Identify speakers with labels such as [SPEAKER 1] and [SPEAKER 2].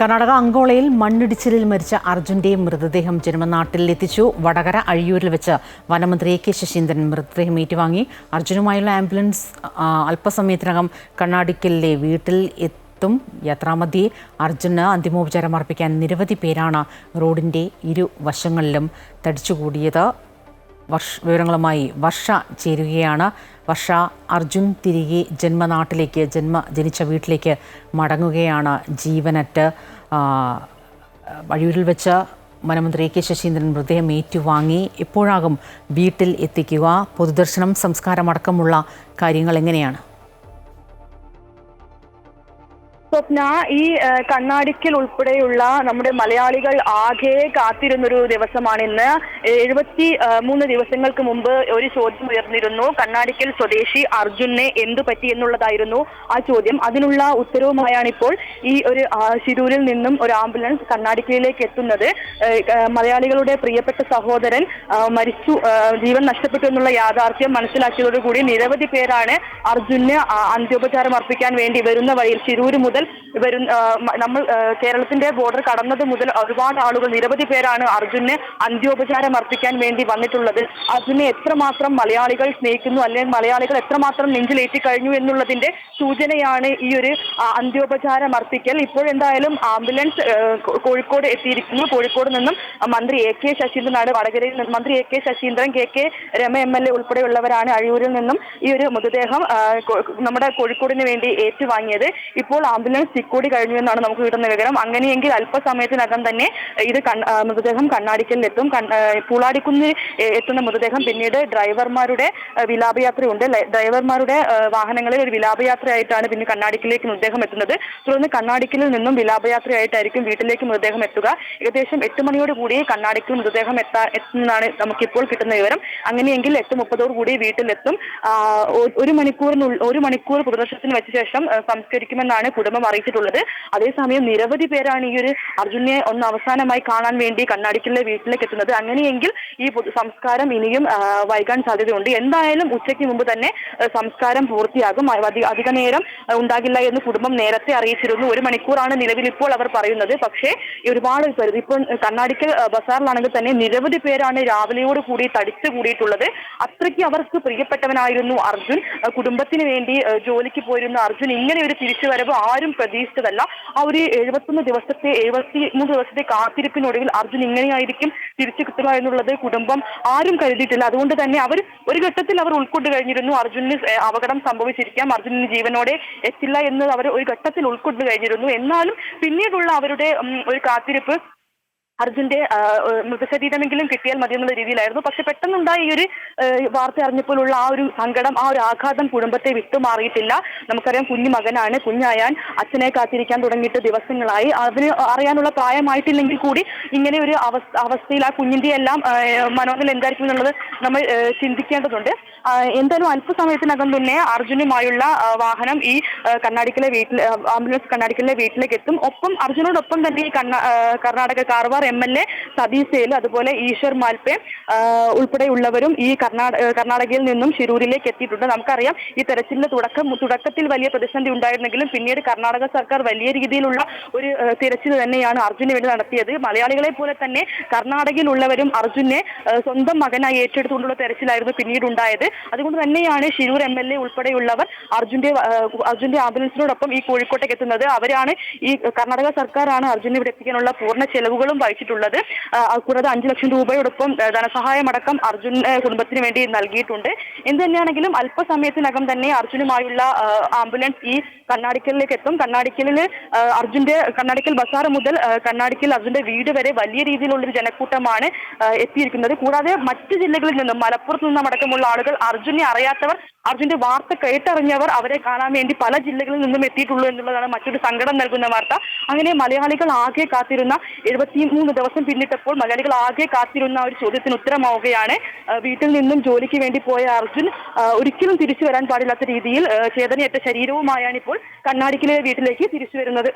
[SPEAKER 1] കർണാടക അങ്കോളയിൽ മണ്ണിടിച്ചിലിൽ മരിച്ച അർജുന്റെ മൃതദേഹം ജന്മനാട്ടിൽ എത്തിച്ചു. വടകര അഴിയൂരിൽ വെച്ച് വനമന്ത്രി എ കെ ശശീന്ദ്രൻ മൃതദേഹം ഏറ്റുവാങ്ങി. അർജുനുമായുള്ള ആംബുലൻസ് അല്പസമയത്തിനകം കണ്ണാടിക്കലിലെ വീട്ടിൽ എത്തും. യാത്രാമധ്യേ അർജുന് അന്തിമോപചാരം അർപ്പിക്കാൻ നിരവധി പേരാണ് റോഡിന്റെ ഇരുവശങ്ങളിലും തടിച്ചുകൂടിയത്. വർഷ വിവരങ്ങളുമായി വർഷ ചേരുകയാണ്. വർഷ അർജുൻ തിരികെ ജന്മനാട്ടിലേക്ക് ജന്മ ജനിച്ച വീട്ടിലേക്ക് മടങ്ങുകയാണ് ജീവനറ്റ്. വഴിയൂരിൽ വെച്ച് വനമന്ത്രി കെ ശശീന്ദ്രൻ മൃതദേഹം ഏറ്റുവാങ്ങി. എപ്പോഴാകും വീട്ടിൽ എത്തിക്കുക? പൊതുദർശനം സംസ്കാരമടക്കമുള്ള കാര്യങ്ങൾ എങ്ങനെയാണ്?
[SPEAKER 2] സ്വപ്ന ഈ കണ്ണാടിക്കൽ ഉൾപ്പെടെയുള്ള നമ്മുടെ മലയാളികൾ ആകെ കാത്തിരുന്നൊരു ദിവസമാണ് ഇന്ന്. എഴുപത്തി മൂന്ന് ദിവസങ്ങൾക്ക് മുമ്പ് ഒരു ചോദ്യം ഉയർന്നിരുന്നു. കണ്ണാടിക്കൽ സ്വദേശി അർജുനെ എന്തു പറ്റി എന്നുള്ളതായിരുന്നു ആ ചോദ്യം. അതിനുള്ള ഉത്തരവുമായാണ് ഇപ്പോൾ ഈ ഒരു ശിരൂരിൽ നിന്നും ഒരു ആംബുലൻസ് കണ്ണാടിക്കലിലേക്ക് എത്തുന്നത്. മലയാളികളുടെ പ്രിയപ്പെട്ട സഹോദരൻ മരിച്ചു ജീവൻ നഷ്ടപ്പെട്ടു എന്നുള്ള യാഥാർത്ഥ്യം മനസ്സിലാക്കിയതോടുകൂടി നിരവധി പേരാണ് അർജുന് അന്ത്യോപചാരം അർപ്പിക്കാൻ വേണ്ടി വരുന്ന വഴിയിൽ ശിരൂർ മുതൽ വരുന്ന നമ്മൾ കേരളത്തിന്റെ ബോർഡർ കടന്നത് മുതൽ ഒരുപാട് ആളുകൾ നിരവധി പേരാണ് അർജുനെ അന്ത്യോപചാരം അർപ്പിക്കാൻ വേണ്ടി വന്നിട്ടുള്ളത്. അർജുനെ എത്രമാത്രം മലയാളികൾ സ്നേഹിക്കുന്നു അല്ലെങ്കിൽ മലയാളികൾ എത്രമാത്രം നെഞ്ചിലേറ്റി കഴിഞ്ഞു എന്നുള്ളതിന്റെ സൂചനയാണ് ഈ ഒരു അന്ത്യോപചാരം അർപ്പിക്കൽ. ഇപ്പോഴെന്തായാലും ആംബുലൻസ് കോഴിക്കോട് എത്തിയിരിക്കുന്നു. കോഴിക്കോട് നിന്നും മന്ത്രി എ കെ ശശീന്ദ്രനാണ് വടകരയിൽ നിന്ന് മന്ത്രി A K Saseendran K K Rema M L A ഉൾപ്പെടെയുള്ളവരാണ് അഴിയൂരിൽ നിന്നും ഈ ഒരു മൃതദേഹം നമ്മുടെ കോഴിക്കോടിന് വേണ്ടി ഏറ്റുവാങ്ങിയത്. ഇപ്പോൾ ആംബുലൻസ് തിക്കോടി കഴിഞ്ഞു എന്നാണ് നമുക്ക് കിട്ടുന്ന വിവരം. അങ്ങനെയെങ്കിൽ അല്പസമയത്തിനകം തന്നെ ഇത് മൃതദേഹം കണ്ണാടിക്കലിലെത്തും. പൂളാടിക്കുന്നിൽ പൂളാടിക്കുന്ന് എത്തുന്ന മൃതദേഹം പിന്നീട് ഡ്രൈവർമാരുടെ വിലാപയാത്രയുണ്ട്. ഡ്രൈവർമാരുടെ വാഹനങ്ങളിൽ ഒരു വിലാപയാത്രയായിട്ടാണ് പിന്നെ കണ്ണാടിക്കലേക്ക് മൃതദേഹം എത്തുന്നത്. തുടർന്ന് കണ്ണാടിക്കലിൽ നിന്നും വിലാപയാത്രയായിട്ടായിരിക്കും വീട്ടിലേക്ക് മൃതദേഹം എത്തുക. ഏകദേശം എട്ട് മണിയോട് കൂടി കണ്ണാടിക്കൽ മൃതദേഹം എത്താ എത്തുന്നതാണ് നമുക്കിപ്പോൾ കിട്ടുന്ന വിവരം. അങ്ങനെയെങ്കിൽ എട്ട് മുപ്പതോട് കൂടി വീട്ടിലെത്തും ഒരു മണിക്കൂറിനുള്ളിൽ ഒരു മണിക്കൂർ പ്രദർശനത്തിന് വെച്ച ശേഷം സംസ്കരിക്കുമെന്നാണ് കുടുംബം അറിയിച്ചിട്ടുള്ളത്. അതേസമയം നിരവധി പേരാണ് ഈ ഒരു അർജുനെ ഒന്ന് അവസാനമായി കാണാൻ വേണ്ടി കണ്ണാടിക്കലിലെ വീട്ടിലേക്ക് എത്തുന്നത്. അങ്ങനെയെങ്കിൽ ഈ സംസ്കാരം ഇനിയും വൈകാൻ സാധ്യതയുണ്ട്. എന്തായാലും ഉച്ചയ്ക്ക് മുമ്പ് തന്നെ സംസ്കാരം പൂർത്തിയാകും. അധിക നേരം ഉണ്ടാകില്ല എന്ന് കുടുംബം നേരത്തെ അറിയിച്ചിരുന്നു. ഒരു മണിക്കൂറാണ് നിലവിൽ ഇപ്പോൾ അവർ പറയുന്നത്. പക്ഷേ ഒരുപാട് പേർ ഇപ്പോൾ കണ്ണാടിക്കൽ ബസാറിലാണെങ്കിൽ തന്നെ നിരവധി പേരാണ് രാവിലെയോട് കൂടി തടിച്ചു കൂടിയിട്ടുള്ളത്. അത്രയ്ക്ക് അവർക്ക് പ്രിയപ്പെട്ടവനായിരുന്നു അർജുൻ. കുടുംബത്തിന് വേണ്ടി ജോലിക്ക് പോയിരുന്ന അർജുൻ. ഇങ്ങനെ ഒരു തിരിച്ചുവരവ് ആരും പ്രതീക്ഷിച്ചതല്ല. ആ ഒരു എഴുപത്തൊന്ന് ദിവസത്തെ എഴുപത്തി മൂന്ന് ദിവസത്തെ കാത്തിരിപ്പിനൊടുവിൽ അർജുൻ ഇങ്ങനെയായിരിക്കും തിരിച്ചു കിട്ടുക എന്നുള്ളത് കുടുംബം ആരും കരുതിയിട്ടില്ല. അതുകൊണ്ട് തന്നെ അവർ ഒരു ഘട്ടത്തിൽ അവർ ഉൾക്കൊണ്ട് കഴിഞ്ഞിരുന്നു. അർജുനന് അപകടം സംഭവിച്ചിരിക്കാം. അർജുനന് ജീവനോടെ എത്തില്ല എന്ന് അവർ ഒരു ഘട്ടത്തിൽ ഉൾക്കൊണ്ട് കഴിഞ്ഞിരുന്നു. എന്നാലും പിന്നീടുള്ള അവരുടെ ഒരു കാത്തിരിപ്പ് അർജുന്റെ മൃതശരീരമെങ്കിലും കിട്ടിയാൽ മതി എന്നുള്ള രീതിയിലായിരുന്നു. പക്ഷെ പെട്ടെന്നുണ്ടായ ഈ ഒരു വാർത്ത അറിഞ്ഞപ്പോഴുള്ള ആ ഒരു സങ്കടം ആ ഒരു ആഘാതം കുടുംബത്തെ വിട്ടുമാറിയിട്ടില്ല നമുക്കറിയാം കുഞ്ഞു മകനാണ് കുഞ്ഞായാൻ അച്ഛനെ കാത്തിരിക്കാൻ തുടങ്ങിയിട്ട് ദിവസങ്ങളായി. അതിന് അറിയാനുള്ള പ്രായമായിട്ടില്ലെങ്കിൽ കൂടി ഇങ്ങനെ ഒരു അവസ്ഥ അവസ്ഥയിൽ ആ കുഞ്ഞിന്റെ എല്ലാം മനോനില എന്തായിരിക്കും എന്നുള്ളത് നമ്മൾ ചിന്തിക്കേണ്ടതുണ്ട്. എന്തായാലും അല്പസമയത്തിനകം തന്നെ അർജുനുമായുള്ള വാഹനം ഈ കർണാടകയിലെ വീട്ടിൽ ആംബുലൻസ് കർണാടകയിലെ വീട്ടിലേക്ക് എത്തും ഒപ്പം അർജുനോടൊപ്പം തന്നെ ഈ Karnataka Karwar M L A Satish അതുപോലെ ഈശ്വർ മാൽപെ ഉൾപ്പെടെയുള്ളവരും ഈ കർണാടക കർണാടകയിൽ നിന്നും ശിരൂരിലേക്ക് എത്തിയിട്ടുണ്ട്. നമുക്കറിയാം ഈ തെരച്ചിലിന്റെ തുടക്കം തുടക്കത്തിൽ വലിയ പ്രതിസന്ധി ഉണ്ടായിരുന്നെങ്കിലും പിന്നീട് കർണാടക സർക്കാർ വലിയ രീതിയിലുള്ള ഒരു തിരച്ചിൽ തന്നെയാണ് അർജുന് വേണ്ടി നടത്തിയത്. മലയാളികളെ പോലെ തന്നെ കർണാടകയിലുള്ളവരും അർജുനെ സ്വന്തം മകനായി ഏറ്റെടുത്തുകൊണ്ടുള്ള തെരച്ചിലായിരുന്നു പിന്നീട് ഉണ്ടായത്. അതുകൊണ്ട് തന്നെയാണ് ശിരൂർ എം എൽ എ ഉൾപ്പെടെയുള്ളവർ അർജുന്റെ അർജുന്റെ ആംബുലൻസിനോടൊപ്പം ഈ കോഴിക്കോട്ടേക്ക് എത്തുന്നത്. അവരാണ് ഈ കർണാടക സർക്കാരാണ് അർജുനെ ഇവിടെ എത്തിക്കാനുള്ള പൂർണ ചെലവുകളും വഹിച്ചിട്ടുള്ളത് ആ, കൂടാതെ അഞ്ചു ലക്ഷം രൂപയോടൊപ്പം ധനസഹായമടക്കം അർജുൻ കുടുംബത്തിന് വേണ്ടി നൽകിയിട്ടുണ്ട്. എന്ത് തന്നെയാണെങ്കിലും അല്പസമയത്തിനകം തന്നെ അർജുനുമായുള്ള ആംബുലൻസ് ഈ കണ്ണാടിക്കലിലേക്ക് എത്തും കണ്ണാടിക്കലിൽ അർജുന്റെ കണ്ണാടിക്കൽ ബസാർ മുതൽ കണ്ണാടിക്കൽ അർജുന്റെ വീട് വരെ വലിയ രീതിയിലുള്ളൊരു ജനക്കൂട്ടമാണ് എത്തിയിരിക്കുന്നത്. കൂടാതെ മറ്റ് ജില്ലകളിൽ നിന്നും മലപ്പുറത്ത് നിന്നും അടക്കമുള്ള ആളുകൾ അർജുനെ അറിയാത്തവർ അർജുന്റെ വാർത്ത കേട്ടറിഞ്ഞവർ അവരെ കാണാൻ വേണ്ടി പല ജില്ലകളിൽ നിന്നും എത്തിയിട്ടുള്ളൂ എന്നുള്ളതാണ് മറ്റൊരു സങ്കടം നൽകുന്ന വാർത്ത. അങ്ങനെ മലയാളികൾ ആകെ കാത്തിരുന്ന എഴുപത്തി മൂന്ന് ദിവസം പിന്നിട്ടപ്പോൾ മലയാളികൾ ആകെ കാത്തിരുന്ന ഒരു ചോദ്യത്തിന് ഉത്തരമാവുകയാണ്. വീട്ടിൽ നിന്നും ജോലിക്ക് വേണ്ടി പോയ അർജുൻ ഒരിക്കലും തിരിച്ചു വരാൻ പാടില്ലാത്ത രീതിയിൽ ചേതനയേറ്റ ശരീരവുമായാണ് ഇപ്പോൾ കണ്ണാടിക്കിലെ വീട്ടിലേക്ക് തിരിച്ചു വരുന്നത്.